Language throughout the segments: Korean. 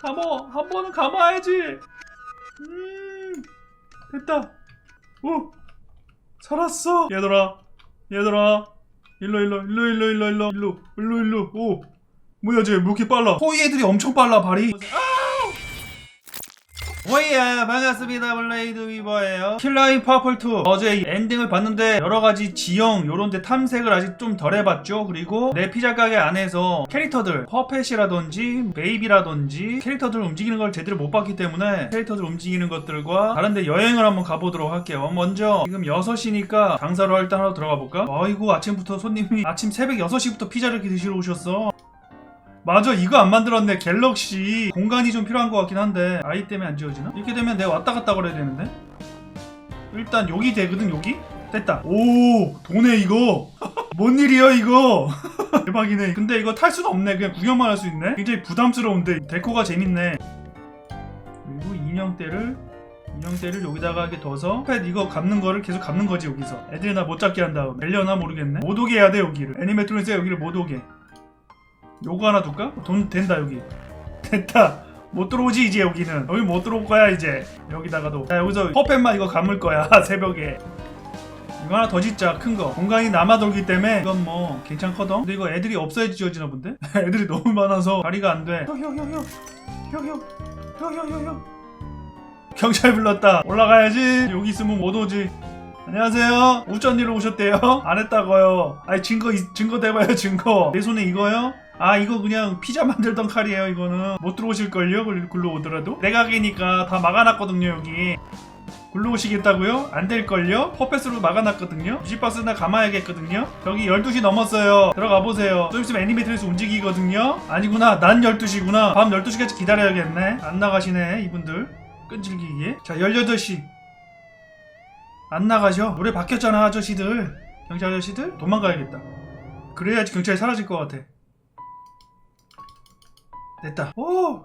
감어. 한 번은 감아야지. 음 됐다. 오 살았어. 얘들아 얘들아. 일로 일로 일로 일로 일로 일로 일로 일로 일로. 오 뭐야 쟤? 왜 이렇게 빨라? 호이 애들이 엄청 빨라 발이 오이야 반갑습니다. 블레이드 위버예요. 킬라인 파플2 어제 이 엔딩을 봤는데 여러가지 지형 요런데 탐색을 아직 좀 덜 해봤죠. 그리고 내 피자 가게 안에서 캐릭터들 퍼펫이라든지 베이비라든지 캐릭터들 움직이는 걸 제대로 못 봤기 때문에 캐릭터들 움직이는 것들과 다른데 여행을 한번 가보도록 할게요. 먼저 지금 6시니까 장사로 일단 하러 들어가 볼까? 아이고 아침부터 손님이 아침 새벽 6시부터 피자를 이렇게 드시러 오셨어 맞아 이거 안 만들었네. 갤럭시 공간이 좀 필요한 것 같긴 한데. 아이 때문에 안 지워지나? 이렇게 되면 내가 왔다 갔다 걸어야 되는데? 일단 여기 되거든 여기? 됐다. 오 도네 이거. 뭔 일이야 이거? 대박이네. 근데 이거 탈 수는 없네. 그냥 구경만 할 수 있네. 굉장히 부담스러운데. 데코가 재밌네. 그리고 인형대를 인형대를 여기다가 이렇게 둬서 펫 이거 감는 거를 계속 감는 거지 여기서. 애들이 나 못 잡게 한 다음에. 멜려나 모르겠네. 못 오게 해야 돼 여기를. 애니메트로니스가 여기를 못 오게 요거 하나 둘까? 돈 된다 여기. 됐다. 못 들어오지 이제 여기는. 여기 못 들어올 거야 이제. 여기다가도. 자 여기서 퍼펫만 이거 감을 거야 새벽에. 이거 하나 더 짓자 큰 거. 공간이 남아 돌기 때문에 이건 뭐 괜찮거든? 근데 이거 애들이 없어야지 지어지나 본데? 애들이 너무 많아서 다리가 안돼. 효효효효효효효효효 경찰 불렀다. 올라가야지. 여기 있으면 못 오지. 안녕하세요. 우전일로 오셨대요. 안 했다고요. 아니 증거 있- 증거 대봐요 증거. 내 손에 이거요? 아 이거 그냥 피자 만들던 칼이에요 이거는. 못 들어오실걸요? 글- 글로 오더라도? 내 가 게니까 다 막아놨거든요 여기. 글로 오시겠다고요? 안 될걸요? 퍼펫으로 막아놨거든요? 뮤직박스나 감아야겠거든요? 여기 12시 넘었어요. 들어가 보세요. 좀 있으면 애니메이터에서 움직이거든요? 아니구나. 난 12시구나. 밤 12시까지 기다려야겠네. 안 나가시네 이분들. 끈질기게. 자 18시. 안 나가죠? 노래 바뀌었잖아 아저씨들. 경찰 아저씨들? 도망가야겠다. 그래야지 경찰이 사라질 것 같아 됐다. 오!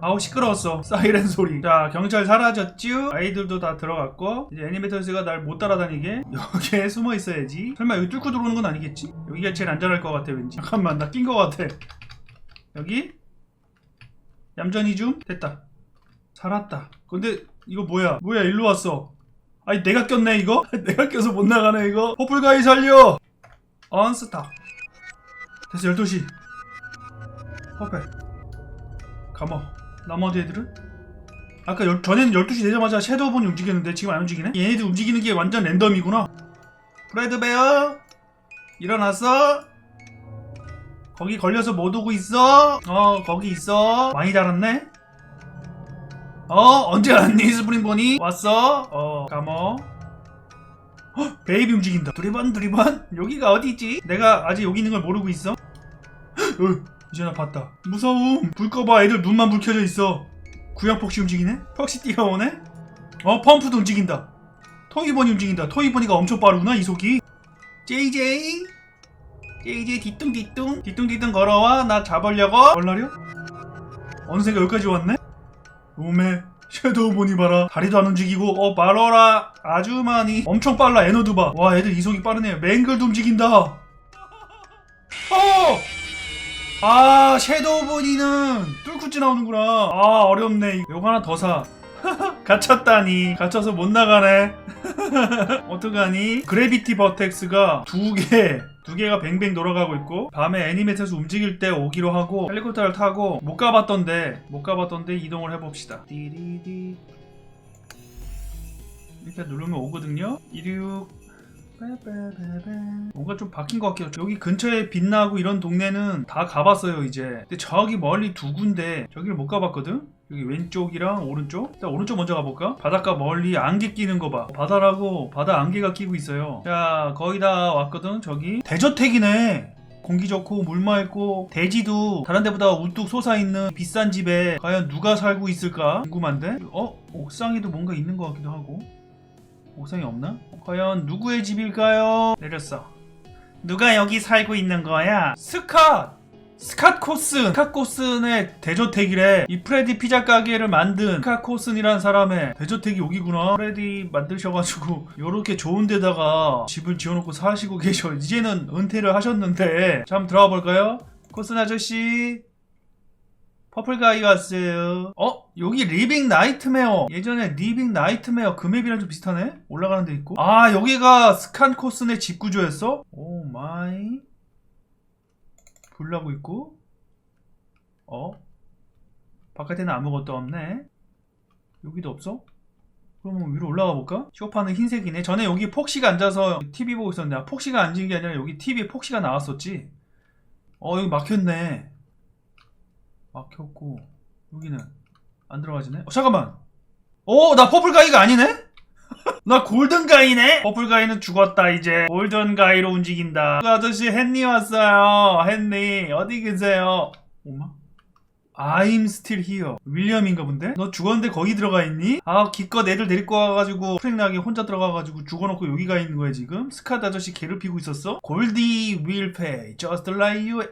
아우 시끄러웠어. 사이렌 소리. 자 경찰 사라졌쥬? 아이들도 다 들어갔고 이제 애니메이터스가 날 못 따라다니게? 여기에 숨어 있어야지. 설마 여기 뚫고 들어오는 건 아니겠지? 여기가 제일 안전할 것 같아 왠지. 잠깐만 나 낀 것 같아. 여기? 얌전히 좀. 됐다. 살았다. 근데 이거 뭐야? 뭐야 일로 왔어. 아니 내가 꼈네 이거? 내가 껴서 못 나가네 이거? 호플가이 살려! 언스탑 됐어 12시. 퍼펙 감어 나머지 애들은? 아까 열- 전에는 12시 되자마자 섀도우본이 움직였는데 지금 안 움직이네? 얘네들 움직이는 게 완전 랜덤이구나 프레드베어 일어났어? 거기 걸려서 못 오고 있어? 어 거기 있어 많이 자랐네? 어 언제 왔니 스프링보니? 왔어? 어 감어 헉, 베이비 움직인다 두리번 두리번 여기가 어디지? 내가 아직 여기 있는 걸 모르고 있어? 어, 이제 나 봤다. 무서움! 불 꺼봐. 애들 눈만 불 켜져 있어. 구형 폭시 움직이네? 폭시 뛰어오네? 어 펌프도 움직인다. 토이본이 움직인다. 토이본이가 엄청 빠르구나 이 속이. JJ JJ 뒤뚱뒤뚱. 뒤뚱뒤뚱 걸어와. 나 잡으려고. 얼라려? 어느새가 여기까지 왔네? 오메 섀도우본이 봐라. 다리도 안 움직이고. 어 말어라. 아주 많이. 엄청 빨라 에너드 봐와 애들 이속이 빠르네요 맹글도 움직인다. 어! 아 섀도우본이는 뚫고 지 나오는구나. 아 어렵네. 이거 하나 더 사. 갇혔다니. 갇혀서 못 나가네. 어떡하니? 그래비티 버텍스가 두개 두 개가 뱅뱅 돌아가고 있고 밤에 애니메이터에서 움직일 때 오기로 하고 헬리콥터를 타고 못 가봤던데 못 가봤던데 이동을 해봅시다. 띠리디. 이렇게 누르면 오거든요. 16 빼빼빼빼. 뭔가 좀 바뀐 것 같아요. 여기 근처에 빛나고 이런 동네는 다 가봤어요 이제. 근데 저기 멀리 두 군데 저기를 못 가봤거든? 여기 왼쪽이랑 오른쪽? 일단 오른쪽 먼저 가볼까? 바닷가 멀리 안개 끼는 거봐. 바다라고 바다 안개가 끼고 있어요. 자 거의 다 왔거든 저기. 대저택이네. 공기 좋고 물 맑고. 대지도 다른 데보다 우뚝 솟아있는 비싼 집에 과연 누가 살고 있을까? 궁금한데? 어? 옥상에도 뭔가 있는 것 같기도 하고 옥상에 없나? 과연 누구의 집일까요? 내렸어 누가 여기 살고 있는 거야? 스캇! 스캇 코슨! 스캇 코슨의 대저택이래 이 프레디 피자 가게를 만든 스캇 코슨이란 사람의 대저택이 여기구나 프레디 만드셔가지고 요렇게 좋은 데다가 집을 지어놓고 사시고 계셔 이제는 은퇴를 하셨는데 자 한번 들어가 볼까요? 코슨 아저씨 퍼플 가이 왔어요. 어? 여기 리빙 나이트메어. 예전에 리빙 나이트메어 그 맵이랑 좀 비슷하네? 올라가는 데 있고. 아, 여기가 스칸 코스네 집 구조였어? 오 마이. 불나고 있고. 어? 바깥에는 아무것도 없네. 여기도 없어? 그러면 위로 올라가 볼까? 쇼파는 흰색이네. 전에 여기 폭시가 앉아서 TV 보고 있었는데, 아, 폭시가 앉은 게 아니라 여기 TV에 폭시가 나왔었지. 어, 여기 막혔네. 막혔고, 여기는 안 들어가지네. 어, 잠깐만. 어, 나 퍼플 가이가 아니네? 나 골든 가이네? 퍼플 가이는 죽었다, 이제. 골든 가이로 움직인다. 그 아저씨, 헨리 왔어요. 헨리, 어디 계세요? 엄마? I'm still here. 윌리엄인가 본데? 너 죽었는데 거기 들어가 있니? 아, 기껏 애들 데리고 와가지고 프랭나게 혼자 들어가가지고 죽어놓고 여기 가 있는 거야, 지금? 스카드 아저씨 괴롭히고 있었어? 골디 will pay. Just like you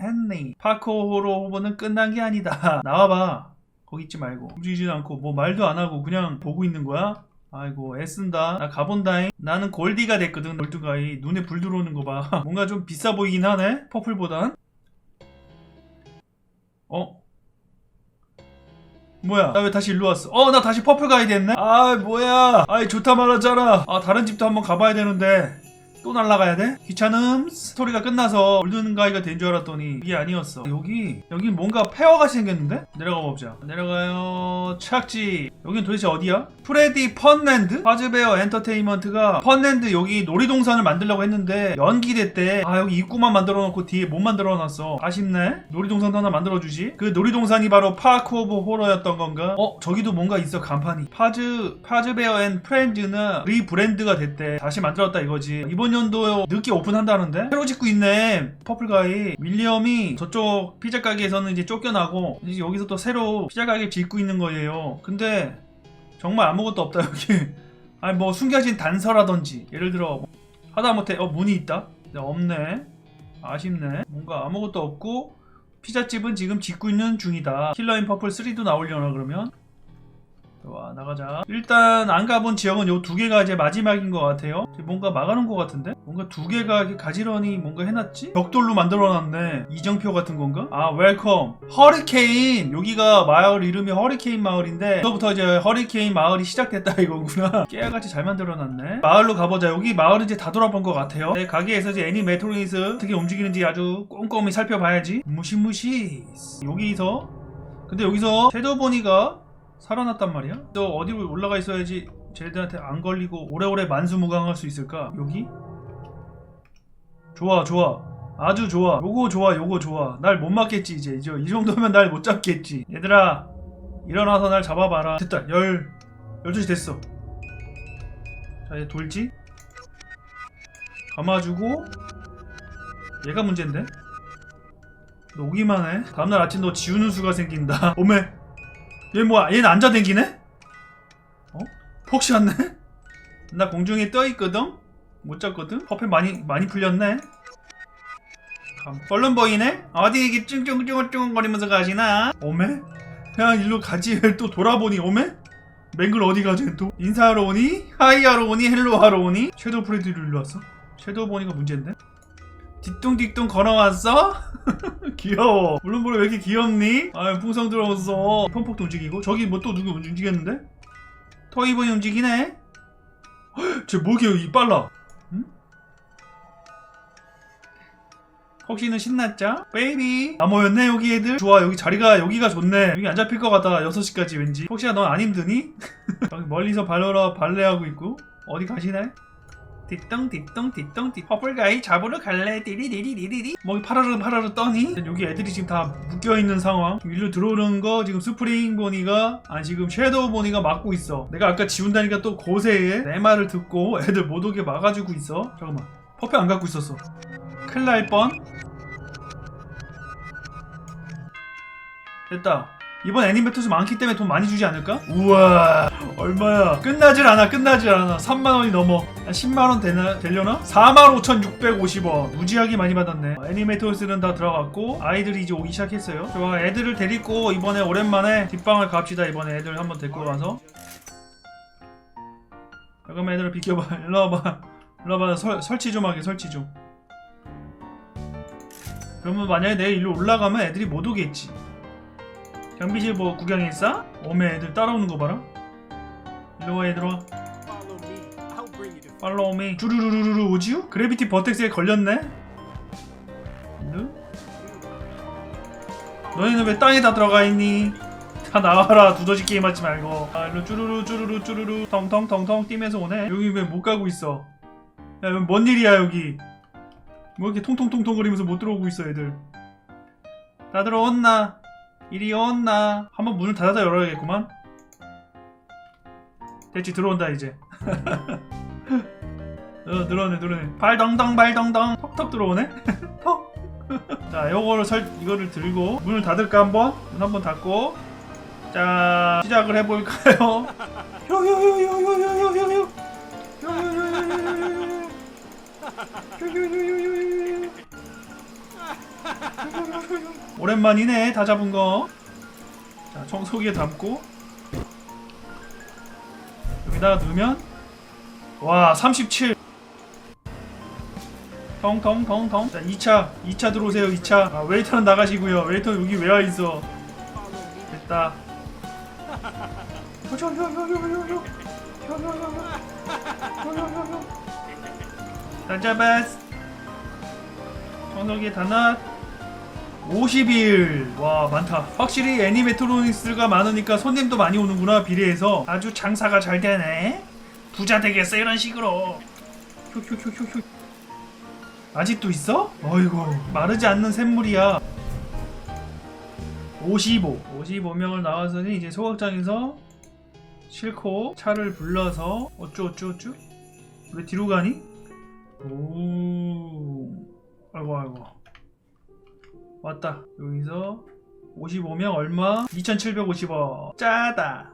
했니? 파코호로 후보는 끝난 게 아니다. 나와봐. 거기 있지 말고. 움직이지도 않고 뭐 말도 안 하고 그냥 보고 있는 거야? 아이고 애쓴다 나 가본다잉 나는 골디가 됐거든 골드가이 눈에 불 들어오는 거봐 뭔가 좀 비싸 보이긴 하네 퍼플보단 어? 뭐야? 나 왜 다시 일로 왔어? 어 나 다시 퍼플 가이 됐네? 아 뭐야? 아이 좋다 말았잖아 아 다른 집도 한번 가봐야 되는데 또 날라가야 돼? 귀찮음 스토리가 끝나서 골든 가이가 된 줄 알았더니 이게 아니었어 여기 여기 뭔가 페어가 생겼는데? 내려가 보자 내려가요 착지 여긴 도대체 어디야? 프레디 펀랜드? 파즈베어 엔터테인먼트가 펀랜드 여기 놀이동산을 만들려고 했는데 연기됐대 아 여기 입구만 만들어 놓고 뒤에 못 만들어 놨어 아쉽네 놀이동산도 하나 만들어 주지 그 놀이동산이 바로 파크 오브 호러였던 건가? 어 저기도 뭔가 있어 간판이 파즈 파즈베어 앤 프렌즈는 리브랜드가 됐대 다시 만들었다 이거지 이번 연도 늦게 오픈한다는데? 새로 짓고 있네 퍼플가이. 윌리엄이 저쪽 피자 가게에서는 이제 쫓겨나고 이제 여기서 또 새로 피자 가게 짓고 있는 거예요. 근데 정말 아무것도 없다 여기. 아니 뭐 숨겨진 단서라든지 예를 들어 뭐 하다못해 어 문이 있다? 네, 없네. 아쉽네. 뭔가 아무것도 없고 피자집은 지금 짓고 있는 중이다. 킬러인 퍼플 3도 나오려나 그러면 와 나가자. 일단 안 가본 지역은 요 두 개가 이제 마지막인 것 같아요. 뭔가 막아놓은 것 같은데? 뭔가 두 개가 가지런히 뭔가 해놨지? 벽돌로 만들어놨네. 이정표 같은 건가? 아 웰컴 허리케인 여기가 마을 이름이 허리케인 마을인데 부터 이제 허리케인 마을이 시작됐다 이거구나. 깨알같이 잘 만들어놨네. 마을로 가보자. 여기 마을은 이제 다 돌아본 것 같아요. 네, 가게에서 이제 애니메트로니스 어떻게 움직이는지 아주 꼼꼼히 살펴봐야지. 무시무시. 여기서. 근데 여기서 섀도우 보니가 살아났단 말이야? 너 어디로 올라가 있어야지 쟤들한테 안 걸리고 오래오래 만수무강할 수 있을까? 여기? 좋아 좋아. 아주 좋아. 요거 좋아 요거 좋아. 날 못 맞겠지 이제. 이제 이 정도면 날 못 잡겠지. 얘들아 일어나서 날 잡아봐라. 됐다. 열 12시 됐어. 자 이제 돌지? 감아주고. 얘가 문제인데? 너 오기만 해. 다음날 아침 너 지우는 수가 생긴다. 오메 얘 뭐야? 얘는 앉아 댕기네? 어? 폭시 왔네? 나 공중에 떠 있거든? 못 잡거든? 퍼플 많이 많이 풀렸네. 감- 얼른 보이네? 어디 이게 쭝쭝쭝쭝거리면서 가시나? 오메? 그냥 일로 가지 왜 또 돌아보니 오메? 맹글 어디 가지 또? 인사하러 오니? 하이하러 오니? 헬로하러 오니? 섀도우 프레드로 일로 왔어? 섀도우 보니까 문제인데? 뒤뚱뒤뚱 걸어왔어? 귀여워. 물론 왜 이렇게 귀엽니? 아, 풍성 들어왔어. 펑폭도 움직이고. 저기 뭐 또 누구 움직였는데? 토이본이 움직이네? 헉, 쟤 뭐게 이 빨라? 응? 혹시는 신났죠? 베이비. 아, 모였네, 여기 애들? 좋아, 여기 자리가, 여기가 좋네. 여기 안 잡힐 것 같다. 6시까지 왠지. 혹시나 넌 안 힘드니? 여기 멀리서 발로라 발레하고 있고. 어디 가시네? 띠똥 띠똥 띠똥 띠. 퍼플가이 잡으러 갈래? 띠리리리리리. 뭐 파라르 파라르 떠니? 여기 애들이 지금 다 묶여있는 상황. 일로 들어오는 거 지금 스프링 보니가 아 지금 섀도우 보니가 막고 있어. 내가 아까 지운다니까 또 고세에 내 말을 듣고 애들 못 오게 막아주고 있어. 잠깐만. 퍼플 안 갖고 있었어. 큰일 날 뻔. 됐다 이번 애니메이터스 많기 때문에 돈 많이 주지 않을까? 우와 얼마야? 끝나질 않아 끝나질 않아. 3만원이 넘어. 한 10만원 되나, 되려나? 45,650원. 무지하게 많이 받았네. 애니메이터스는 다 들어갔고 아이들이 이제 오기 시작했어요. 좋아 애들을 데리고 이번에 오랜만에 뒷방을 갑시다. 이번에 애들 한번 데리고 가서. 잠깐만 애들을 비켜봐. 일로 와봐. 일로 와봐. 설, 설치 좀 하게 설치 좀. 그러면 만약에 내일 일로 올라가면 애들이 못 오겠지 경비실 뭐 구경했어? 오메 애들 따라오는 거 봐라 일로와 얘들아 팔로우 미 주르르르르 오지요? 그래비티 버텍스에 걸렸네? 일로? 너희는 왜 땅에 다 들어가 있니? 다 나와라 두더지 게임 하지 말고 아 일로 쭈루루 쭈루루 쭈루루 텅텅텅텅 뛰면서 오네 여기 왜 못 가고 있어 야 여기 뭔 일이야 여기 뭐 이렇게 통통통통 거리면서 못 들어오고 있어 애들 다 들어왔나? 이리 왔나? 한번 문을 닫아서 열어야겠구만 됐지 들어온다 이제 어 들어오네 들어오네 발덩덩 발덩덩 턱턱 들어오네 턱. 자 요거를 설 이거를 들고 문을 닫을까 한번 문 한번 닫고 자 시작을 해 볼까요 요요요요요요요요요 오랜만이네 다 잡은 거. 자 청소기에 담고 여기다가 넣으면 와 37. 텅텅텅텅. 자 2차 2차 들어오세요 2차. 아, 웨이터는 나가시고요. 웨이터 여기 왜 와 있어? follow me. 됐다. 짠짜바스 청소기 단합 50일. 와 많다. 확실히 애니메트로닉스가 많으니까 손님도 많이 오는구나 비례해서. 아주 장사가 잘 되네. 부자 되겠어 이런 식으로. 휴휴휴휴휴. 아직도 있어? 어이구 마르지 않는 샘물이야. 55 55명을 나와서는 이제 소각장에서 싣고 차를 불러서 어쭈어쭈어쭈? 왜 뒤로 가니? 오. 아이고 아이고 왔다. 여기서 55명 얼마? 2750원 짜다.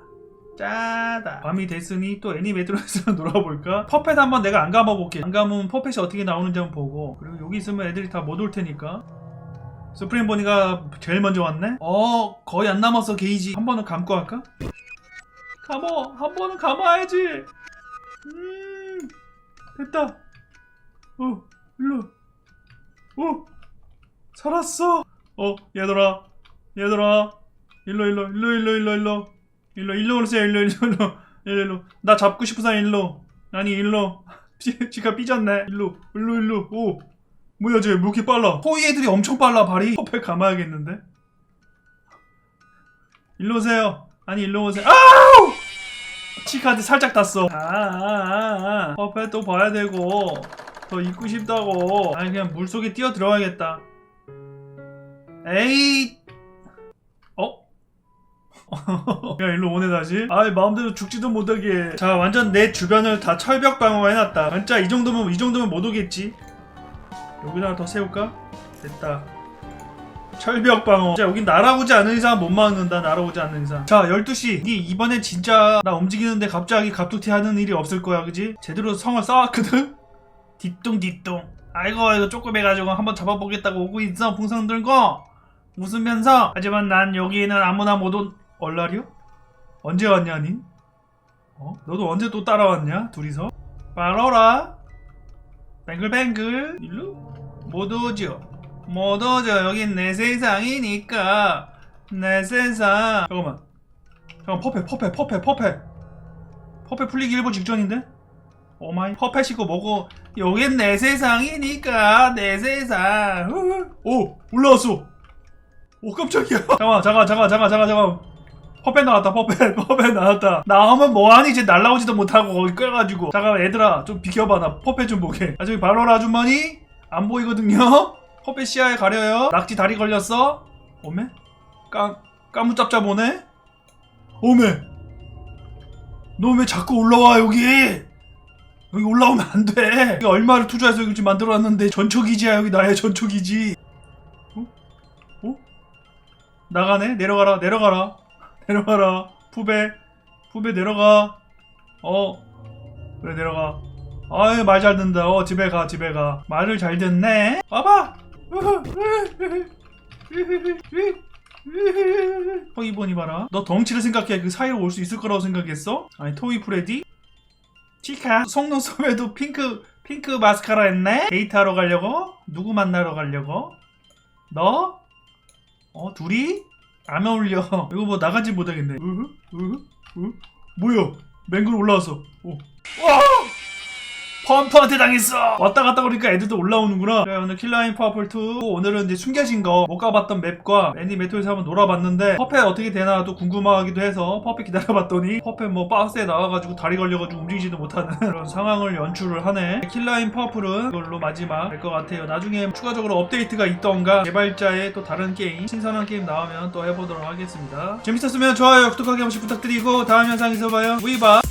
짜다. 밤이 됐으니 또 애니메트로에서 놀아볼까? 퍼펫 한번 내가 안 감아볼게. 안 감으면 퍼펫이 어떻게 나오는지 한번 보고. 그리고 여기 있으면 애들이 다 못 올 테니까. 스프링 보니가 제일 먼저 왔네? 어 거의 안 남았어 게이지. 한 번은 감고 할까? 감어. 한 번은 감아야지. 음 됐다. 어 일로 어 살았어? 어 얘들아. 얘들아. 일로 일로. 일로 일로 일로 일로. 일로 일로 오세요. 일로 일로 일로. 일로 일로. 나 잡고 싶은 사람 일로. 아니 일로. 지- 지가 삐졌네. 일로 일로 일로. 오. 뭐야 쟤. 왜 이렇게 빨라? 호이 애들이 엄청 빨라 발이. 퍼펙 감아야겠는데? 일로 오세요. 아니 일로 오세요. 아우! 치카한테 살짝 땄어. 아아아아. 퍼펙 또 봐야 되고. 더 입고 싶다고. 아니 그냥 물속에 뛰어 들어가야겠다 에이 어? 야 일로 오네 다시. 아이 마음대로 죽지도 못하게. 자 완전 내 주변을 다 철벽 방어가 해놨다. 진짜 이 정도면 이 정도면 못 오겠지? 여기다가 더 세울까? 됐다. 철벽 방어. 자 여긴 날아오지 않는 이상 못 막는다. 날아오지 않는 이상. 자 12시. 니 이번에 진짜 나 움직이는데 갑자기 갑툭튀 하는 일이 없을 거야 그지? 제대로 성을 쌓았거든? 뒤뚱뒤뚱 아이고 이거 조금 해가지고 한번 잡아보겠다고 오고 있어 풍선 들고 웃으면서 하지만 난 여기에는 아무나 못 온 얼라리요? 언제 왔냐 니? 어? 너도 언제 또 따라왔냐 둘이서? 빨어라. 뱅글뱅글. 일로 못 오죠. 못 오죠. 여긴 내 세상이니까. 내 세상. 잠깐만. 잠깐 퍼페 퍼페 퍼페 퍼페 퍼페 풀리기 일보 직전인데? 오마이. 퍼펫이고 뭐고 여긴 내 세상이니까. 내 세상. 후. 오 올라왔어 오 깜짝이야. 잠깐만 잠깐 잠깐 잠깐 잠깐 잠깐 퍼펫 나왔다 퍼펫 퍼펫 나왔다. 나오면 뭐하니? 이제 날라오지도 못하고 거기 껴가지고. 잠깐 얘들아 좀 비켜봐. 나 퍼펫 좀 보게. 아 저기 바로라 아주머니? 안 보이거든요? 퍼펫 시야에 가려요? 낙지 다리 걸렸어? 오메? 까 까무잡잡 오네? 오메! 너 왜 자꾸 올라와 여기! 여기 올라오면 안 돼. 얼마를 투자해서 여기 지금 만들어놨는데 전초기지야 여기 나의 전초기지. 어? 어? 나가네? 내려가라 내려가라 내려가라 푸베 푸베 내려가 어 그래 내려가 아유 말 잘 듣는다 어 집에 가 집에 가 말을 잘 듣네 와봐 토이보니 봐라 너 덩치를 생각해 그 사이로 올 수 있을 거라고 생각했어? 아니 토이 프레디? 치카 속눈썹에도 핑크 핑크 마스카라 했네? 데이트하러 가려고? 누구 만나러 가려고? 너? 어 둘이? 안 어울려. 이거 뭐 나가지 못하겠네. 으흐? 으흐? 으흐? 뭐야? 맹글 올라왔어. 오. 와! 펌프한테 당했어! 왔다 갔다 그러니까 애들도 올라오는구나. 자, 오늘 킬라인 파워풀 2. 오늘은 이제 숨겨진 거, 못 가봤던 맵과 애니 메토에서 한번 놀아봤는데, 퍼펫 어떻게 되나도 궁금하기도 해서 퍼펫 기다려봤더니, 퍼펫 뭐 박스에 나와가지고 다리 걸려가지고 움직이지도 못하는 그런 상황을 연출을 하네. 킬라인 파워풀은 이걸로 마지막 될 것 같아요. 나중에 추가적으로 업데이트가 있던가, 개발자의 또 다른 게임, 신선한 게임 나오면 또 해보도록 하겠습니다. 재밌었으면 좋아요, 구독하기 한 번씩 부탁드리고, 다음 영상에서 봐요. 우이바!